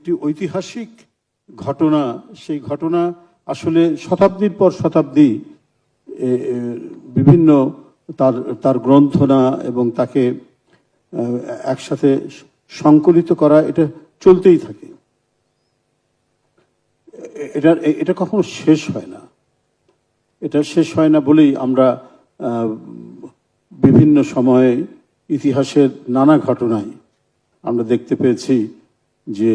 একটি ঐতিহাসিক ঘটনা, সেই ঘটনা আসলে শতাব্দীর পর শতাব্দী বিভিন্ন তার তার গ্রন্থনা এবং তাকে একসাথে সংকলিত করা, এটা চলতেই থাকে। এটা এটা কখনো শেষ হয় না। এটা শেষ হয় না বলেই আমরা বিভিন্ন সময়ে ইতিহাসের নানা ঘটনায় আমরা দেখতে পেয়েছি যে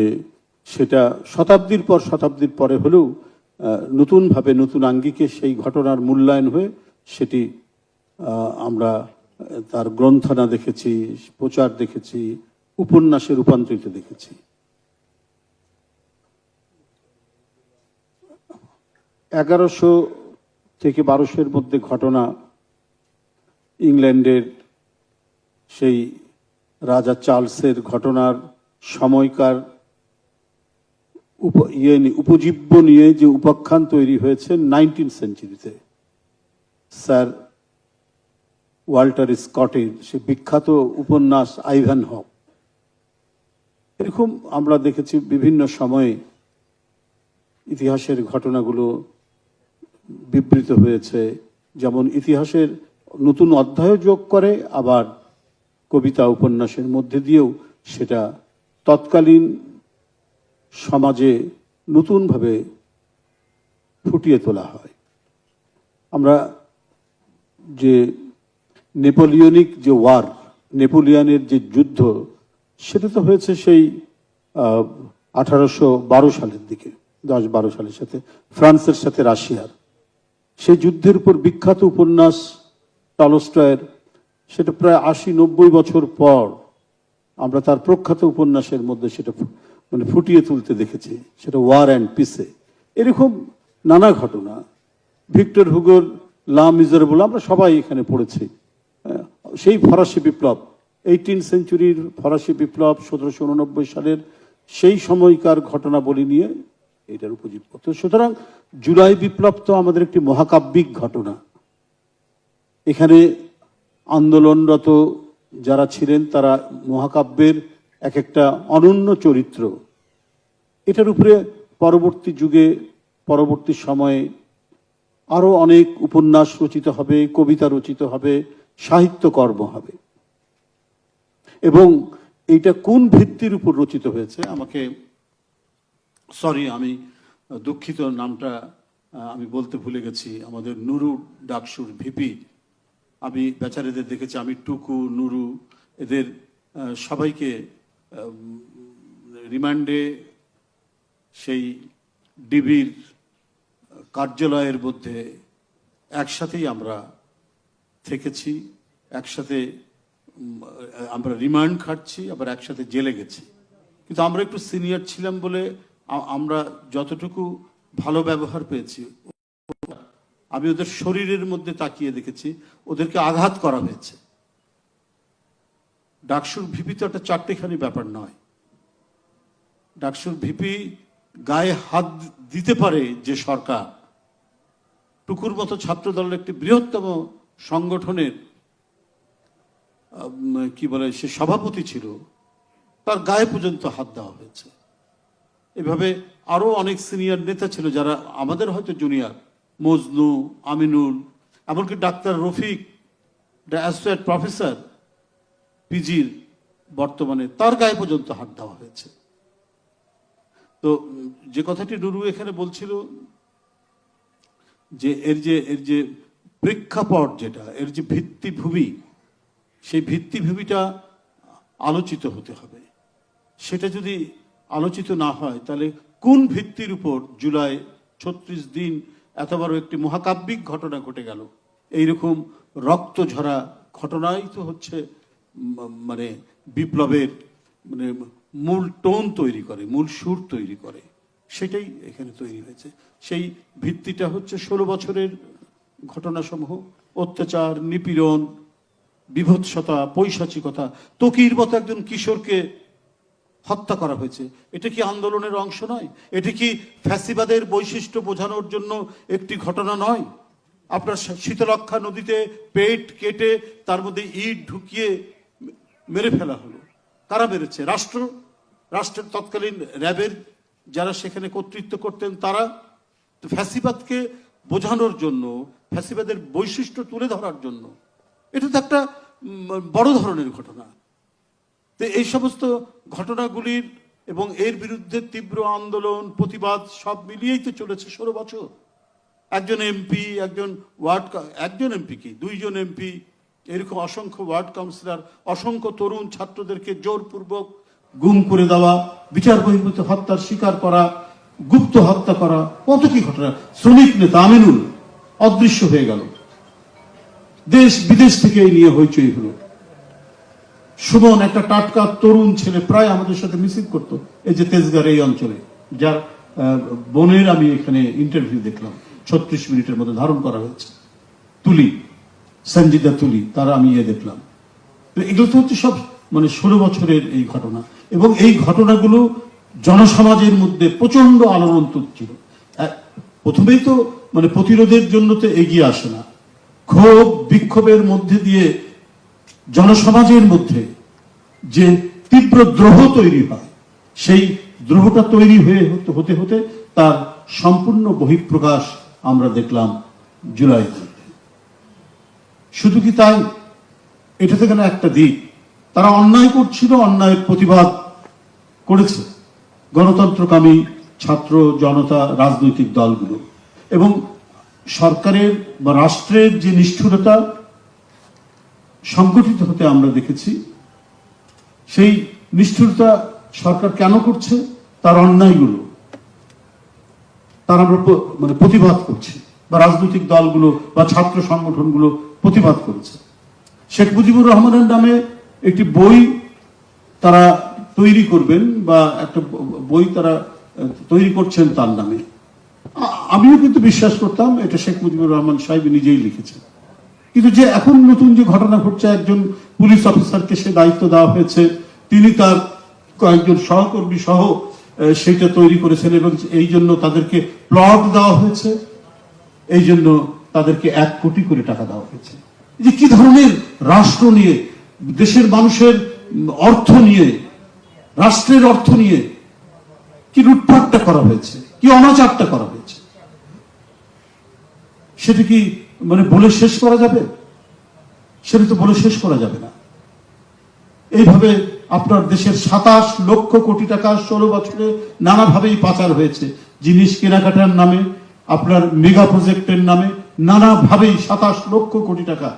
সেটা শতাব্দীর পর শতাব্দীর পরে হলেও নতুনভাবে নতুন আঙ্গিকে সেই ঘটনার মূল্যায়ন হয়ে সেটি আমরা তার গ্রন্থনা দেখেছি, প্রচার দেখেছি, উপন্যাসে রূপান্তরিত দেখেছি। এগারোশো থেকে বারোশোর মধ্যে ঘটনা ইংল্যান্ডের সেই রাজা চার্লসের ঘটনার সময়কার ইয়ে উপজীব্য নিয়ে যে উপাখ্যান তৈরি হয়েছে নাইনটিন সেঞ্চুরিতে। স্যার ওয়াল্টার স্কটের সে বিখ্যাত উপন্যাস আইভ্যান হক এরকম আমরা দেখেছি বিভিন্ন সময়ে ইতিহাসের ঘটনাগুলো বিবৃত হয়েছে। যেমন ইতিহাসের নতুন অধ্যায় যোগ করে, আবার কবিতা উপন্যাসের মধ্যে দিয়েও সেটা তৎকালীন সমাজে নতুনভাবে ফুটিয়ে তোলা হয়। আমরা যে নেপোলিয়নিক যে ওয়ার, নেপোলিয়নের যে যুদ্ধ, সেটা তো হয়েছে সেই আঠারোশো বারো সালের দিকে, দশ বারো সালের সাথে, ফ্রান্সের সাথে রাশিয়ার। সেই যুদ্ধের উপর বিখ্যাত উপন্যাস টলস্টয়ের, সেটা প্রায় আশি নব্বই বছর পর আমরা তার প্রখ্যাত উপন্যাসের মধ্যে সেটা মানে ফুটিয়ে তুলতে দেখেছি, সেটা ওয়ার অ্যান্ড পিসে এরকম নানা ঘটনা। ভিক্টর হুগোর লা মিজারেবল, আমরা সবাই এখানে পড়েছি। সেই ফরাসি বিপ্লব এইটিন সেঞ্চুরির ফরাসি বিপ্লব, সতেরোশো উননব্বই সালের সেই সময়কার ঘটনাবলী নিয়ে এটার উপযুক্ত তো সুতরাং জুলাই বিপ্লব তো আমাদের একটি মহাকাব্যিক ঘটনা। এখানে আন্দোলনরত যারা ছিলেন, তারা মহাকাব্যের এক একটা অনন্য চরিত্র এটার উপরে পরবর্তী যুগে, পরবর্তী সময়ে আরও অনেক উপন্যাস রচিত হবে, কবিতা রচিত হবে সাহিত্যকর্ম হবে। এবং এইটা কোন ভিত্তির উপর রচিত হয়েছে? আমাকে সরি আমি দুঃখিত নামটা আমি বলতে ভুলে গেছি। আমাদের নুরু ডাকসুর ভিপি, আমি বেচারেদের দেখেছি, আমি টুকু, নুরু, এদের সবাইকে রিমান্ডে সেই ডিবির কার্যালয়ের মধ্যে একসাথেই আমরা থেকেছি, একসাথে আমরা রিমান্ড খাটছি, আবার একসাথে জেলে গেছি। কিন্তু আমরা একটু সিনিয়র ছিলাম বলে আমরা যতটুকু ভালো ব্যবহার পেয়েছি, আমি ওদের শরীরের মধ্যে তাকিয়ে দেখেছি, ওদেরকে আঘাত করা হয়েছে। ডাকসুর ভিপি তো একটা চারটেখানি ব্যাপার নয়। ডাকসুর ভিপি গায়ে হাত দিতে পারে যে সরকার, টুকুর মতো ছাত্র দলের একটি বৃহত্তম সংগঠনের কি বলে, সে সভাপতি ছিল, তার গায়ে পর্যন্ত হাত দেওয়া হয়েছে। এভাবে আরও অনেক সিনিয়র নেতা ছিল যারা আমাদের হয়তো জুনিয়র, মজনু, আমিনুল, এমনকি ডাক্তার রফিক অ্যাসোসিয়েট প্রফেসর, পিজির বর্তমানে তার গায়ে পর্যন্ত হাত দেওয়া হয়েছে। তো যে কথাটি ডুরু এখানে বলছিল, যে এর যে এর যে প্রেক্ষাপট যেটা, এর যে ভিত্তিভূমি, সেই ভিত্তিভূমিটা আলোচিত হতে হবে। সেটা যদি আলোচিত না হয়, তাহলে কোন ভিত্তির উপর জুলাই ছত্রিশ দিন এত বড় একটি মহাকাব্যিক ঘটনা ঘটে গেল? এইরকম রক্ত ঝরা ঘটনাই তো হচ্ছে মানে বিপ্লবের মানে মূল টোন তৈরি করে, মূল সুর তৈরি করে। সেটাই এখানে তৈরি হয়েছে। সেই ভিত্তিটা হচ্ছে ষোলো বছরের ঘটনাসমূহ, অত্যাচার, নিপীড়ন, বিভৎসতা, পৈশাচিকতা। তকির মতো একজন কিশোরকে হত্যা করা হয়েছে। এটা কি আন্দোলনের অংশ নয়? এটি কি ফ্যাসিবাদের বৈশিষ্ট্য বোঝানোর জন্য একটি ঘটনা নয়? আপনার শীতলক্ষা নদীতে পেট কেটে তার মধ্যে ইট ঢুকিয়ে মেরে ফেলা হলো। কারা মেরেছে? রাষ্ট্র? রাষ্ট্রের তৎকালীন র্যাবের যারা সেখানে কর্তৃত্ব করতেন, তারা ফ্যাসিবাদকে বোঝানোর জন্য, ফ্যাসিবাদের বৈশিষ্ট্য তুলে ধরার জন্য। এটা তো একটা বড় ধরনের ঘটনা। তো এই সমস্ত ঘটনাগুলির এবং এর বিরুদ্ধে তীব্র আন্দোলন, প্রতিবাদ, সব মিলিয়েই তো চলেছে ষোলো বছর। একজন এমপি, একজন ওয়ার্ড একজন এমপি কি? দুইজন এমপি, এরকম অসংখ্য ওয়ার্ড কাউন্সিলর, অসংখ্য তরুণ ছাত্রদেরকে জোরপূর্বক গুম করে দেওয়া, বিচার বহির্ভূত হত্যার শিকার করা, গুপ্ত হত্যা করা, কত কি ঘটনা? শ্রমিক নেতা আমিনুল, অদৃশ্য হয়ে গেল। দেশ বিদেশ থেকে এই নিয়ে হইচই হলো। সুমন, একটা টাটকা তরুণ ছেলে প্রায় আমাদের সাথে মিছিল করতো এই যে তেজগার এই অঞ্চলে, যার বোনের আমি এখানে ইন্টারভিউ দেখলাম। ছত্রিশ মিনিটের মধ্যে ধারণ করা হয়েছে। তুলি সঞ্জিদা তুলি, তারা আমি ইয়ে দেখলাম। এগুলো তো হচ্ছে সব মানে ষোলো বছরের এই ঘটনা। এবং এই ঘটনাগুলো জনসমাজের মধ্যে প্রচণ্ড আলোড়ন তুলছিল প্রথমেই তো মানে প্রতিরোধের জন্য তো এগিয়ে আসে না। ক্ষোভ, বিক্ষোভের মধ্যে দিয়ে জনসমাজের মধ্যে যে তীব্র দ্রোহ তৈরি হয়, সেই দ্রোহটা তৈরি হয়ে হতে হতে তার সম্পূর্ণ বহিঃপ্রকাশ আমরা দেখলাম জুলাই শুধু কি তাই? এটা থেকে না একটা দিক। তারা অন্যায় করছিল, অন্যায়ের প্রতিবাদ করেছে। গণতন্ত্রকামী ছাত্র জনতা রাজনৈতিক দলগুলো। এবং সরকারের বা রাষ্ট্রের যে নিষ্ঠুরতা সংগঠিত হতে আমরা দেখেছি, সেই নিষ্ঠুরতা সরকার কেন করছে? তার অন্যায়গুলো। তার আমরা মানে প্রতিবাদ করছি। বা রাজনৈতিক দলগুলো বা ছাত্র সংগঠনগুলো প্রতিবাদ করেছে। শেখ মুজিবুর রহমানের নামে একটি বই তারা তৈরি করবেন বা একটা বই তারা তৈরি করছেন তার নামে। আমিও কিন্তু বিশ্বাস করতাম, এটা শেখ মুজিবুর রহমান সাহেব নিজেই লিখেছেন। কিন্তু যে এখন নতুন যে ঘটনা ঘটছে, একজন পুলিশ অফিসারকে সে দায়িত্ব দেওয়া হয়েছে, তিনি তার কয়েকজন সহকর্মী সহ সেটা তৈরি করেছেন এবং এই জন্য তাদেরকে প্লট দেওয়া হয়েছে, এই জন্য তাদেরকে এক কোটি করে টাকা দেওয়া হয়েছে। যে কি ধরনের রাষ্ট্র নিয়ে দেশের মানুষের অর্থ নিয়ে, রাষ্ট্রের অর্থ নিয়ে কি লুটপাটটা করা হয়েছে, কি অনাচারটা করা হয়েছে? সেটা কি মানে বলে শেষ করা যাবে? সেটা তো বলে শেষ করা যাবে না। এইভাবে আপনার দেশের সাতাশ লক্ষ কোটি টাকা ষোলো বছরে নানাভাবেই পাচার হয়েছে। জিনিস কেনাকাটার নামে, আপনার মেগা প্রজেক্টের নামে নানাভাবেই সাতাশ লক্ষ কোটি টাকা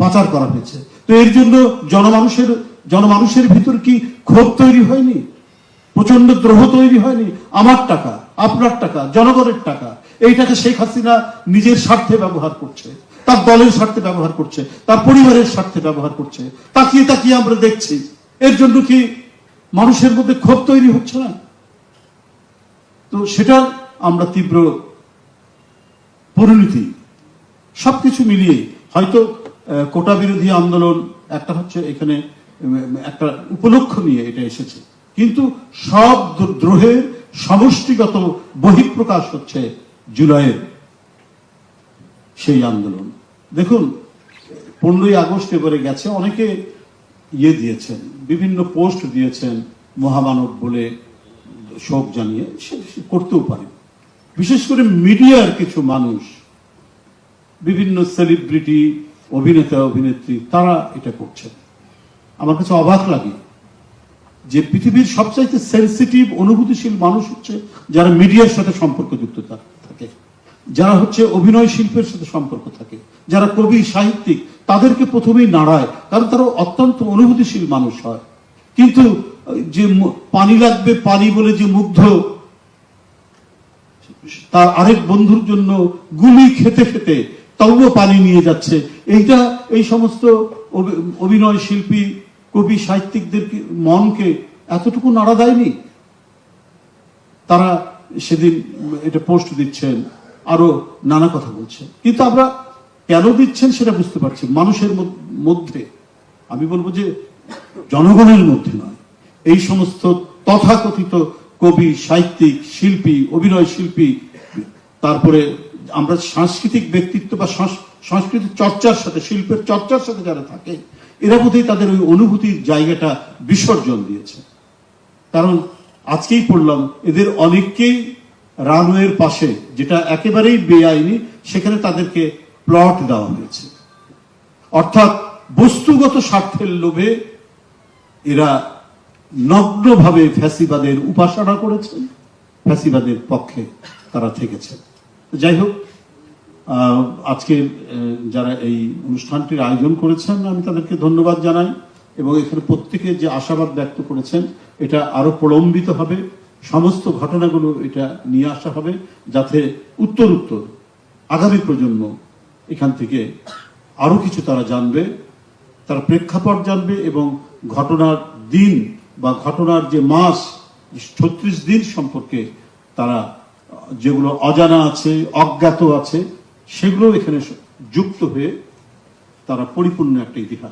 পাচার করা হয়েছে। তো এর জন্য জনমানুষের জনমানুষের ভিতর কি ক্ষোভ তৈরি হয়নি? প্রচণ্ড দ্রোহ তৈরি হয়নি? আমার টাকা, আপনার টাকা, জনগণের টাকা এই টাকা শেখ হাসিনা নিজের স্বার্থে ব্যবহার করছে। তার দলের স্বার্থে ব্যবহার করছে, তার পরিবারের স্বার্থে ব্যবহার করছে। তাকিয়ে তাকিয়ে আমরা দেখছি, এর জন্য কি মানুষের মধ্যে ক্ষোভ তৈরি হচ্ছে না? তো সেটা আমরা তীব্র পরিণতি, সবকিছু মিলিয়ে হয়তো কোটা বিরোধী আন্দোলন একটা হচ্ছে এখানে একটা উপলক্ষ নিয়ে এটা এসেছে। কিন্তু সব দ্রোহের সমষ্টিগত বহিঃপ্রকাশ হচ্ছে জুলাইয়ের সেই আন্দোলন। দেখুন, পনেরোই আগস্ট এবারে গেছে, অনেকে ইয়ে দিয়েছেন, বিভিন্ন পোস্ট দিয়েছেন মহামানব বলে শোক জানিয়ে, সে করতেও পারে বিশেষ করে মিডিয়ার কিছু মানুষ, বিভিন্ন সেলিব্রিটি অভিনেতা, অভিনেত্রী, তারা এটা করছেন। আমার কাছে অবাক লাগে যে পৃথিবীর সবচাইতে সেন্সিটিভ অনুভূতিশীল মানুষ হচ্ছে যারা মিডিয়ার সাথে সম্পর্কযুক্ত থা- থাকে। যারা হচ্ছে অভিনয় শিল্পের সাথে সম্পর্ক থাকে। যারা কবি, সাহিত্যিক, তাদেরকে প্রথমেই নাড়ায়। কারণ তারা অত্যন্ত অনুভূতিশীল মানুষ হয়। কিন্তু যে পানি লাগবে, পানি বলে যে মুগ্ধ, তার আরেক বন্ধুর জন্য গুলি খেতে খেতে তবুও পানি নিয়ে যাচ্ছে। এইটা এই সমস্ত অভিনয় শিল্পী, কবি, সাহিত্যিকদের মনকে এতটুকু নাড়া দেয়নি? তারা সেদিন এটা পোস্ট দিচ্ছেন, আরও নানা কথা বলছেন। কিন্তু আমরা কেন দিচ্ছেন সেটা বুঝতে পারছি মানুষের মধ্য- আমি বলব যে জনগণের মধ্যে নয়। এই সমস্ত তথাকথিত কবি, সাহিত্যিক, শিল্পী, অভিনয় শিল্পী, তারপরে আমরা সাংস্কৃতিক ব্যক্তিত্ব বা সংস- সংস্কৃতিক চর্চার সাথে, শিল্পের চর্চার সাথে যারা থাকে, এরা বোধহয় তাদের ওই অনুভূতির জায়গাটা বিসর্জন দিয়েছে। কারণ আজকেই পড়লাম, এদের অনেককেই রানওয়ের পাশে, যেটা একেবারেই বেআইনি, সেখানে তাদেরকে প্লট দেওয়া হয়েছে। অর্থাৎ বস্তুগত স্বার্থের লোভে এরা নগ্নভাবে ফ্যাসিবাদের উপাসনা করেছেন, ফ্যাসিবাদের পক্ষে তারা থেকেছেন। তো যাই হোক আজকে যারা এই অনুষ্ঠানটির আয়োজন করেছেন, আমি তাদেরকে ধন্যবাদ জানাই এবং এখানে প্রত্যেকে যে আশাবাদ ব্যক্ত করেছেন, এটা আরও প্রলম্বিত হবে। সমস্ত ঘটনাগুলো এটা নিয়ে আসা হবে যাতে উত্তর উত্তর আগামী প্রজন্ম এখান থেকে আরও কিছু তারা জানবে, তার প্রেক্ষাপট জানবে এবং ঘটনার দিন বা ঘটনার যে মাস ছত্রিশ দিন সম্পর্কে তারা যেগুলো অজানা আছে অজ্ঞাত আছে সেগুলো এখানে যুক্ত হয়ে তারা পরিপূর্ণ একটা ইতিহাস।